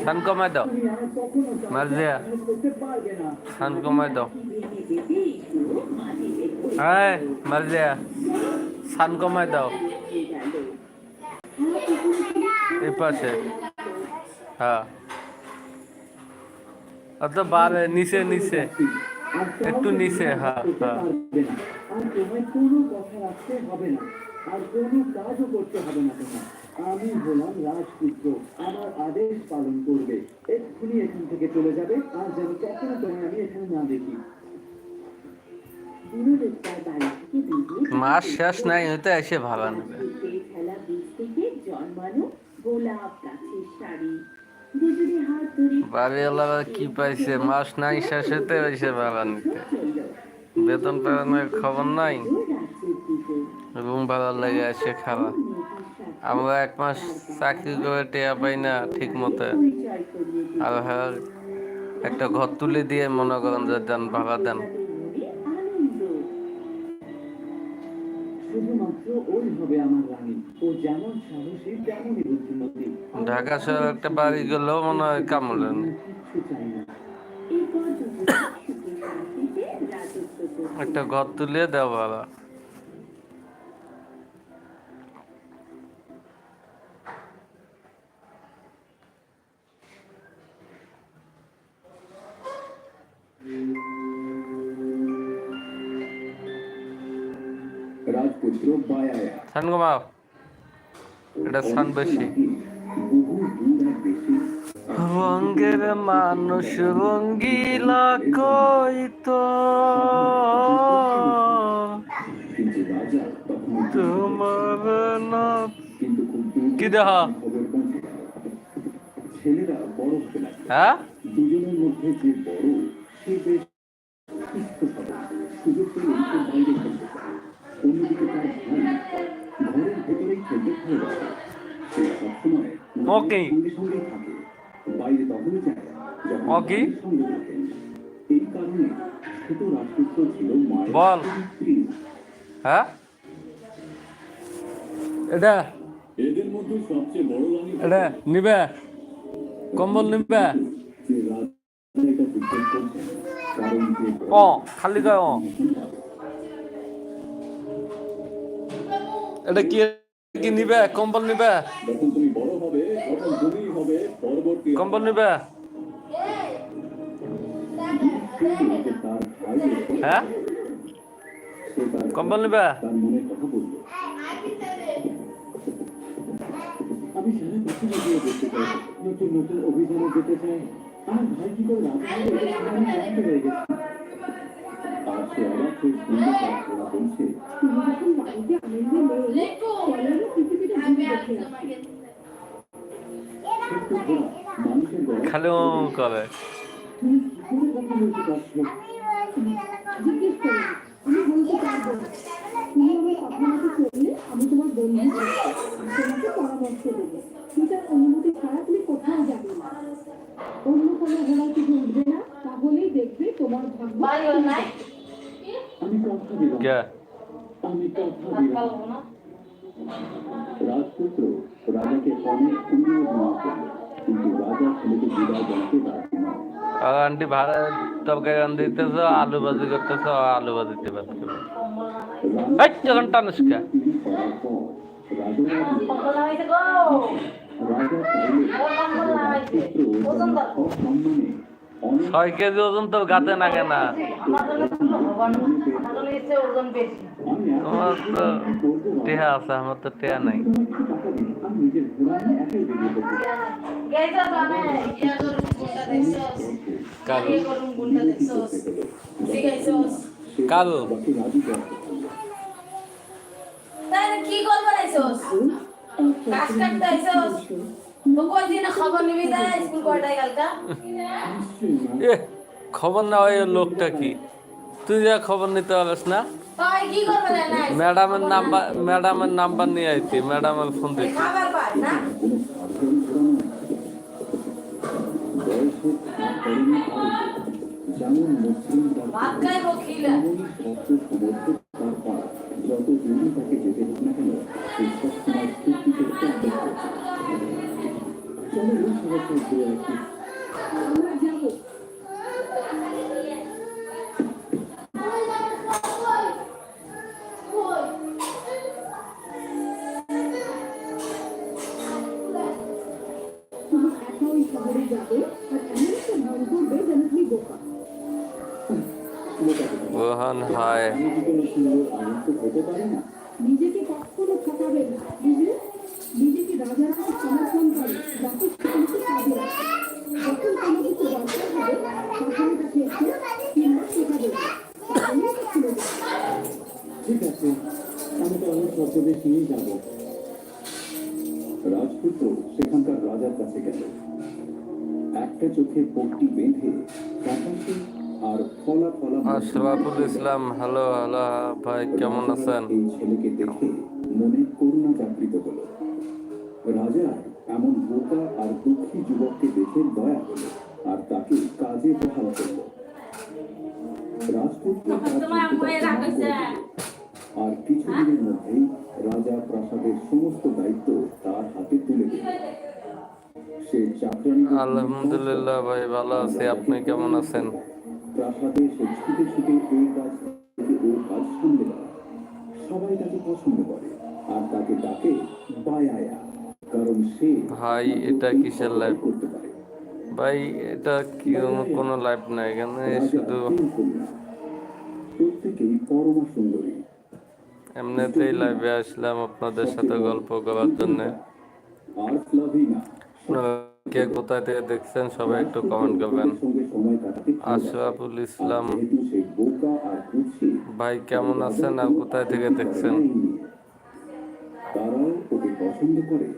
সান কমাই দাও মার্জিয়া সান কমাই দাও হ্যাঁ মার্জিয়া সান কমাই দাও এই পাশে হ্যাঁ অত বারে নিচে নিচে একটু নিচে হ্যাঁ হ্যাঁ আর তোমায় কোনো কথা রাখতে হবে না আর কোনো কাজও করতে হবে না তোমার। আমি হলাম রাজপুত্র আমার আদেশ পালন করবে। এক্ষুনি এখান থেকে চলে যাবে আর যেন কখনো তোমায় আমি এখানে না দেখি। মাস শেষ নাই হইতে এসে ভালো নেবে সেই খেলা বীজ থেকে জন্মানো গোলাপ গাছের শাড়ি। দুজনে হাত কি পাইছে? মাস নাই শেষ হইতে এসে ভালো নিতে বেতন পেতনের খবর নাই। রুম ভাড়া লেগে এসে খাওয়া আমরা এক মাস চাকরি করে টেয়া পাই না ঠিক মতো আর হ্যাঁ একটা ঘর তুলে দিয়ে মনে করেন যে দেন ভাড়া দেন। ঢাকা শহরে একটা বাড়ি গেলেও মনে হয় কামড়েন। একটা ঘর তুলে দেওয়া সান ঘুমাও এটা সান বেশি। বহু দূর এক দেশে রঙ্গের মানুষ রঙ্গিলা কইতো তোমার না কি দেখা হ্যাঁ? দুজনের মধ্যে যে বড় সে বেশ সুযোগ বাইরে অন্যদিকে তার ভাই ঘরের ভেতরেই সে সবসময়। সঙ্গে থাকে বাইরে তখনই যায় থাকেন এই কারণে ছোট রাজপুত্র ছিল বল। হ্যাঁ? এটা? এদের মধ্যে সবচেয়ে বড় রানী এটা নিবে? কম্বল নিবে? ও খালি কয় ও। এটা কি কি নিবে? কম্বল নিবে? কম্বল নিবে যে তার ভাই এসে হ্যাঁ? সে তার কম্বল নিবে। তার মনে কথা বলল আমি সারা পৃথিবী দিয়ে দেখতে চাই নতুন নতুন অভিযানে যেতে চাই। আমার ভাই কি করে রাজা হবে? এটা শুনে আমি ক্লান্ত হয়ে গেছি। আর সে অবাক হয়ে শুনতে তার ঘোড়া বলছে খালি করে অন্য কোনো ঘোড়া কিছু উঠবে না তাহলেই দেখবে তোমার ভাগ্য আমি কথা দিলাম। আমি কথা দিলাম। রাজপুত্র রাজাকে অনেক অনুরোধ না করল কিন্তু রাজা ছেলেকে বিদায় জানাতে রাজি নয় আর আন্টি ভাড়া তরকারি রান দিতেছ আলু ভাজি করতেছ আলু ভাজি দিতে এই যখন টানিস কে তিনি করার পর রাজা রাজা চাইলে রাজপুত্র যেন সসম্মানে অনেক ছয় কেজি ওজন তো গাতে লাগে না আমি তোমার তো টেহা আছে আমার তো টেহা নাই। কালো। সে কালো বাবাকে রাজি করতে তাহলে কি করব নাইছোস কাজ কাটতে আইছোস খবর না ওই লোকটা কি? তুই যা খবর নিতে পারিস না? ম্যাডামের নাম্বার ম্যাডামের নাম্বার নিয়ে আইতি ম্যাডামের ফোন দিতি খাবার পায় না কোনো সাধারণ ঘোড়া নয় বয়সে ছাপ পড়েনি কারও যেমন মসৃণ তার ভাত খাইবো খিলা তেমনই শক্ত সমর্থক তার পা যত দূরই তাকে যেতে হোক না কেন সে সবসময় স্ফূর্তিতে উদ্যোগ করছে। চলো এই সমস্যা ঘুরে রাখি আমরা যাব তুমি একা ওই শহরে যাবে আর এমন একটা ভান করবে যেন তুমি বোকা লোকাতে পারে। রোহান হায় আমি কি কোনো সুন্দর আনন্দ হতে পারে না নিজেকে কখনো ঠকাবে না বুঝলে নিজেকে রাজারাকে সমর্পণ করে যাতে তোমাকে কাজে রাখে যখন কোনো কিছু দরকার হবে তখন তাকে এসে কিংবা শেখাবে তাহলে তা খুলে যাবে ঠিক আছে আমি তাহলে ছদ্মবেশে যাব রাজপুত্র সেখানকার রাজার কাছে গেল একটা চোখে পট্টি বেঁধে আকাশে আর ফলা ফলা আশরাফুল ইসলাম হ্যালো হ্যালো ভাই কেমন আছেন এই ছেলেকে দেখে মনে করুণা জাগৃত হলো রাজার এমন বোকা আর দুঃখী যুবককে দেখে দয়া হলো আর তাকে কাজে বহাল রাজপুত্র। করল। আর কিছুদিনের মধ্যেই রাজা প্রাসাদের সমস্ত দায়িত্ব তার হাতে তুলে দিল সে চাকরানি আলহামদুলিল্লাহ ভাই ভালো আছি। আপনি কেমন আছেন? সবাই তাকে পছন্দ করে আর তাকে ডাকে বায়ায়া কারণ সে ভাই, এটা কিসের? করতে পারে ভাই এটা কি কোনো লাইভ না এখানে শুধু প্রত্যেকেই পরমা সুন্দরী এমনিতেই লাইভে আসলাম আপনাদের সাথে গল্প করার জন্য। কে কোথায় থেকে দেখছেন সবাই একটু কমেন্ট করবেন। আশরাফুল ইসলাম, ভাই কেমন আছেন আর কোথায় থেকে দেখছেন? আর পছন্দ করে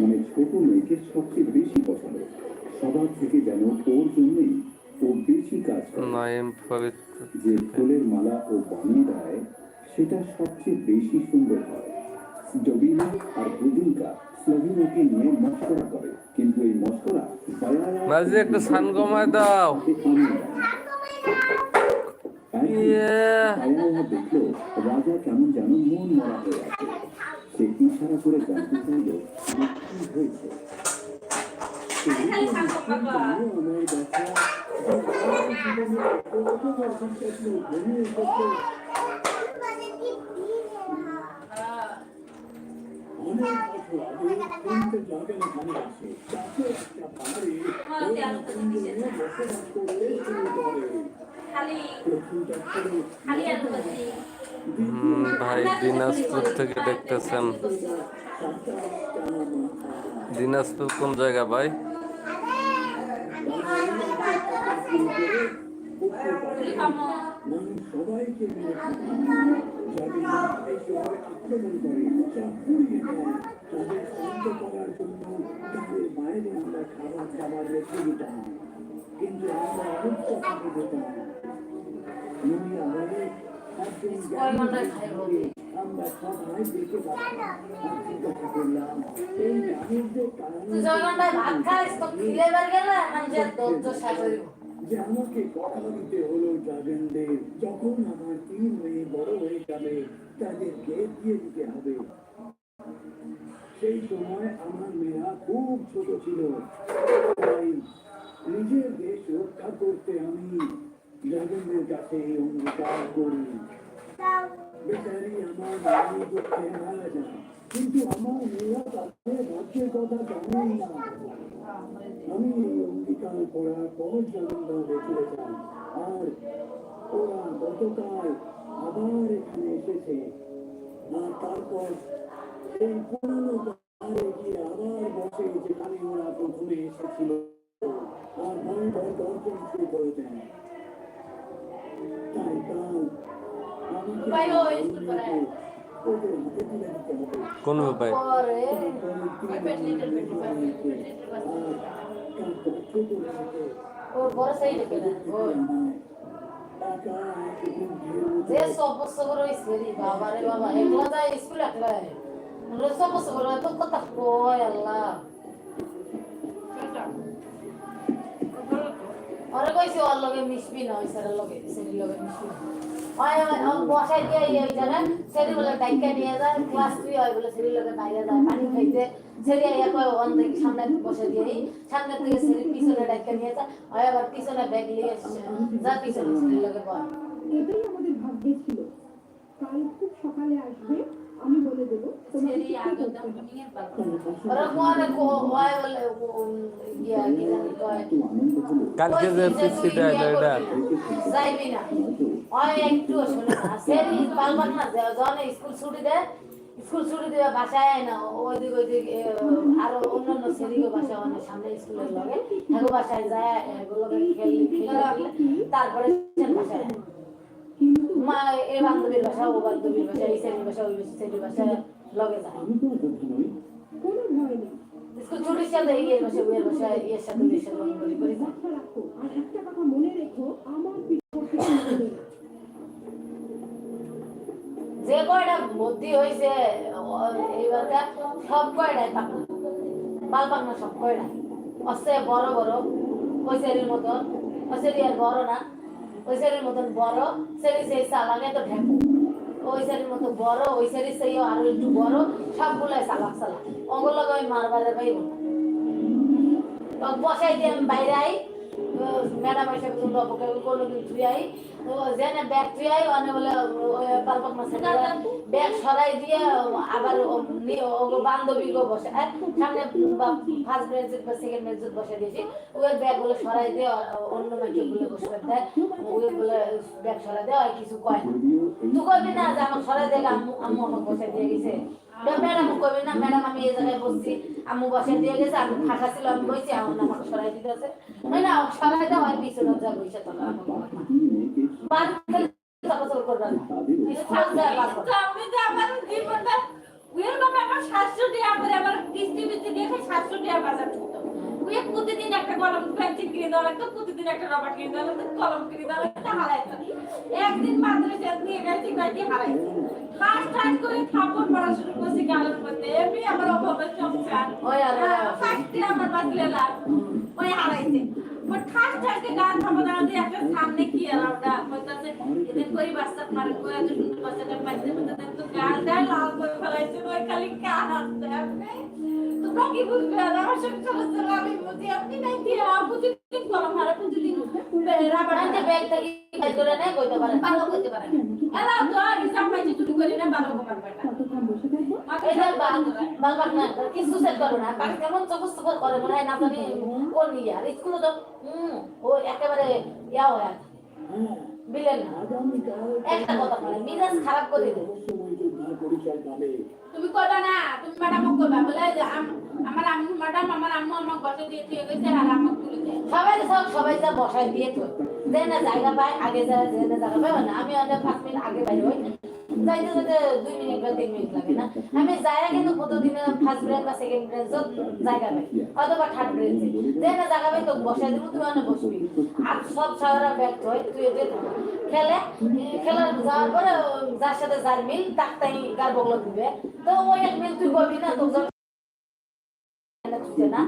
মানে ছোট মেয়েকে বেশি পছন্দ। সবার থেকে যেন ওর জন্যই ও বেশি কাজ করে। নাইম যে ফুলের মালা ও বানিয়ে দেয় সেটা সবচেয়ে বেশি সুন্দর হয়। ডবিনা আর বুদিনকা স্লাভিনাকে নিয়ে মস্করা করে কিন্তু এই মস্করা মাঝে একটু সান কমায় দাও। ইয়ে। দেখল রাজা কেমন যেন মন মরা হয়ে আছে। সে ইশারা করে জানতে চাইল কি হয়েছে? ভাই দিনাজপুর থেকে দেখতেছেন। দিনাজপুর কোন জায়গা ভাই? সবাইকে তাদের শান্ত জন্য তাদের বাইরে আমরা কিন্তু যে কথা দিতে হলো জাগেনদের যখন আমার তিন মেয়ে বড় হয়ে যাবে তাদেরকে দিয়ে দিতে হবে সেই সময় আমার মেয়েরা খুব ছোট ছিল নিজের দেশ রক্ষা করতে আমি জাগেনদের কাছে অঙ্গীকার করি। বেচারি আমার মেয়ে দুঃখে মারা যায় কিন্তু আমার মেয়েরা তাদের ভাগ্যের কথা জানেই না আমি এই অঙ্গীকার করার পর চলে যাই আর ওরা গতকাল আবার এখানে এসেছে আর তারপর সেই পুরনো পাহাড়ে গিয়ে আবার বসে যেখানে ওরা প্রথমে এসেছিল আর ভয়ঙ্কর গর্জন শুরু করে তাই কোন ভাই? পরে আর পেট লিটল পেট লিটল তারপর ছোট মেয়েকে ও বড় সাইড পেট ওই যে সব বছর হইছে বাবা রে বাবা একলা যায় স্কুল একলা রে সব বছর তো কথা কয় আল্লাহ। আরে কইছে ওর লগে মিশবি না ওই স্যারের লগে স্যারের লগে মিশবি না। হয় বসাই দিয়ে জায়গায় সেটি বলে ডাইকা নিয়ে যায় ক্লাস থ্রি হয় বলে সেটি লোকে বাইরে যায়, পানি খাইতে সেটি ইয়া কয় ওখান থেকে সামনে বসে দিয়ে সামনে থেকে সেটি পিছনে ডাইকা নিয়ে আমাদের ভাগ্যে ছিল। কাল খুব সকালে আসবে। আমি বলে দেবো কালকে যে এটা যাইবি না। ওই একটু শুনে সেরি পালবান না যখন স্কুল ছুটি দেয় স্কুল ছুটি দিয়ে বাসায় আয় না ওইদিক ওইদিক আরও অন্যান্য সেরিকে বাসায় অনেক সামনে স্কুলের লগে। বাসায় যায় খেলি তারপরে বাসায় মা এ বান্ধবীর বাসা, ও বাসা, এই সেরির বাসায় লগে যায় কোনো ভয় নেই নড়বে না। যে কয়টা বুদ্ধি হয়েছে এইবারটা সব কয়টাই পাকনা বাল পাকনা সব কয়টাই অস্তে বড় বড়, ওই মতন, ওই বড় না, ওই মতন বড় সেরি সেই চালাকে তো ঢেকু ওই সারির মতো বড়, ওই সারি সেই আরও একটু বড়, সবগুলাই সালাক সালাক ওগুলো আমি মারবারে ভাই বসাই দিয়ে আমি বাইরে আই। ম্যাডাম এসে কিন্তু অপকে কোনো দিন থুই আই। তো জেনে ব্যাগ থুই আই অনে বলে পারপাক মাসে ব্যাগ সরাই দিয়ে আবার ও- বান্ধবী গো বসে। সামনে ফার্স্ট বেঞ্চে বা সেকেন্ড বেঞ্চে বসে দিয়েছি। ওই ব্যাগগুলো সরাই দিয়ে অন্য মেয়েকে গুলো বসে দেয় ওই বলে ব্যাগ সরাই দেয় আর কিছু কয় না। তুই কবি না যে আমাকে সরাই দেয় আম্মু আম্মু আমাকে বসে দিয়ে গেছে। ম্যাডাম কবি না, ম্যাডাম, আমি এই জায়গায় বসছি। আম্মু বসে দিয়ে গেছে আমি ফাঁকা ছিল আমি বসছি এখন আমাকে সরাই দিতে আছে না সরাই দেওয়া হয় পিছনে যা বসে আর তো আমার আমার আমার আমার আর ওই একদিন মাদ্রাসা পড়া করছি গালের মধ্যে এমনি আমার অভাবের সংসার ওই আমার বাঁচলে লাভ ওই হারাইছে ঠাস ঠাসকে গান থামা দাঁড়াতে একটা সামনে কি আর ওটা কইতাছে এদের কই বাচ্চা মার কই এত সুন্দর বাচ্চাটা পাইছে বলতে তো গাল লাল করে ফেলাইছে ওই খালি কান আসতে আপনি তোমরা কি বুঝবে আমার সঙ্গে চলে আমি বুঝি আপনি নাই কি প্রতিদিন কলম হারা প্রতিদিন রাবার মানে ব্যাগটা কি করে নেয় কইতে পারে ভালো করতে পারে এলা তো হিসাব পাইছে চুরি করে না ভালো করতে পারে না কতক্ষণ বসে থাকব বাল বাল না কিছু সেট করবে না। বাকি কেমন চকস চকস করে মনে হয় না জানি কোন ইয়ে। আর স্কুলে তো হুম ও একেবারে ইয়া হয়ে বিলেন একটা কথা বলে মিজাজ খারাপ করে দেবে। তুমি করবা না তুমি ম্যাডাম করবা। বলে আমার আম্মু ম্যাডাম আমার আম্মু আমাকে বসে দিয়ে গেছে আর আমাকে তুলে দেয়। সবাই সব সবাই যা বসায় দিয়ে তো যে না জায়গা পায় আগে যা যে না জায়গা পায় না আমি অনেক পাঁচ মিনিট আগে বাইরে হই। দুই মিনিট বা তিন মিনিট লাগে না আমি যাইয়া কিন্তু প্রতিদিন ফার্স্ট ব্রেঞ্চ বা সেকেন্ড ব্রেঞ্চত জায়গা অথবা থার্ড ব্রেঞ্চে যে তো বসাই দিব তুই অনেক বসবি আর সব ব্যাগ হয় তুই এতে খেলে খেলা যাওয়ার পরে যার সাথে যার মিল তাই গার বগলো তো ওই এক মিল তুই করবি না তো না